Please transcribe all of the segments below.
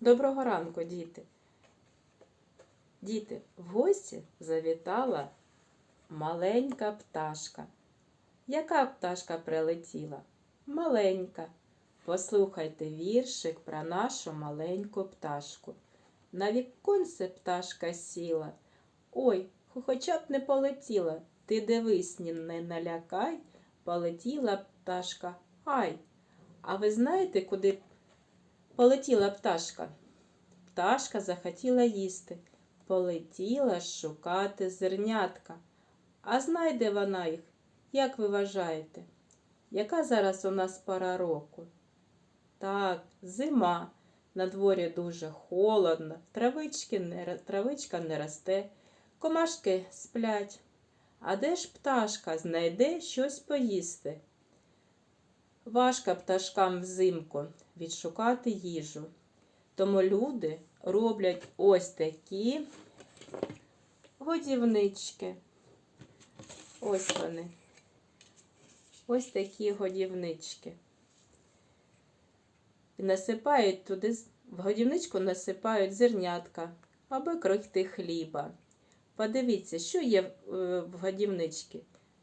Доброго ранку, діти. Діти, в гості завітала маленька пташка. Яка пташка прилетіла? Маленька. Послухайте віршик про нашу маленьку пташку. На віконце пташка сіла. Ой, хоча б не полетіла. Ти дивись, ні не налякай, полетіла пташка. Ай! А ви знаєте, куди полетіла пташка? Пташка захотіла їсти, полетіла шукати зернятка. А знайде вона їх, як ви вважаєте? Яка зараз у нас пора року? Так, зима. На дворі дуже холодно, травички не, травичка не росте, комашки сплять. А де ж пташка знайде щось поїсти? Важко пташкам взимку відшукати їжу. Тому люди роблять ось такі годівнички. Ось вони. Ось такі годівнички. І насипають туди, в годівничку насипають зернятка або крихти хліба. Подивіться, що є в- е, годівничці.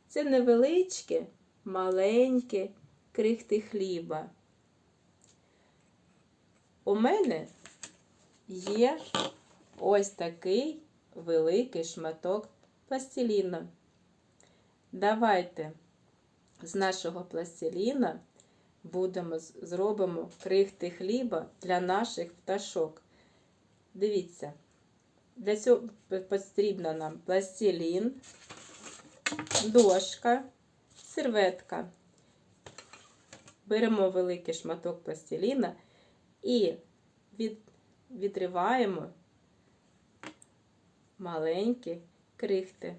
Це невеличке, маленьке крихти хліба. У мене є ось такий великий шматок пластиліна. Давайте з нашого пластиліна будемо зробимо крихти хліба для наших пташок. Дивіться, для цього п- потрібно нам пластилін, дошка, серветка. Беремо великий шматок пластиліна і від, відриваємо маленькі крихти,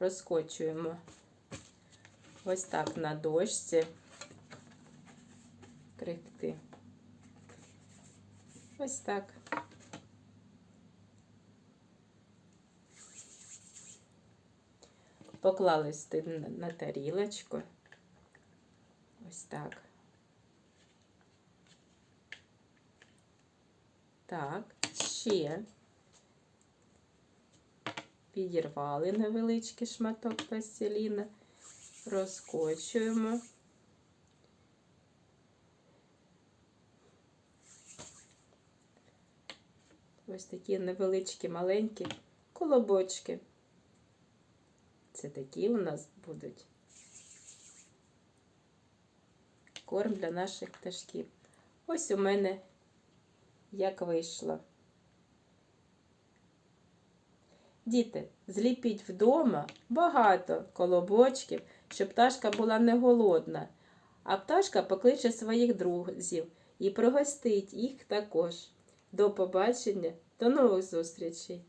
розкочуємо ось так на дошці крихти. Ось так. Поклали на тарілочку. Ось так. Так, ще підірвали невеличкий шматок пластиліна, розкочуємо. Ось такі невеличкі маленькі колобочки. Це такі у нас будуть корм для наших пташків. Ось у мене як вийшло. Діти, зліпіть вдома багато колобочків, щоб пташка була не голодна, а пташка покличе своїх друзів і пригостить їх також. До побачення, до нових зустрічей!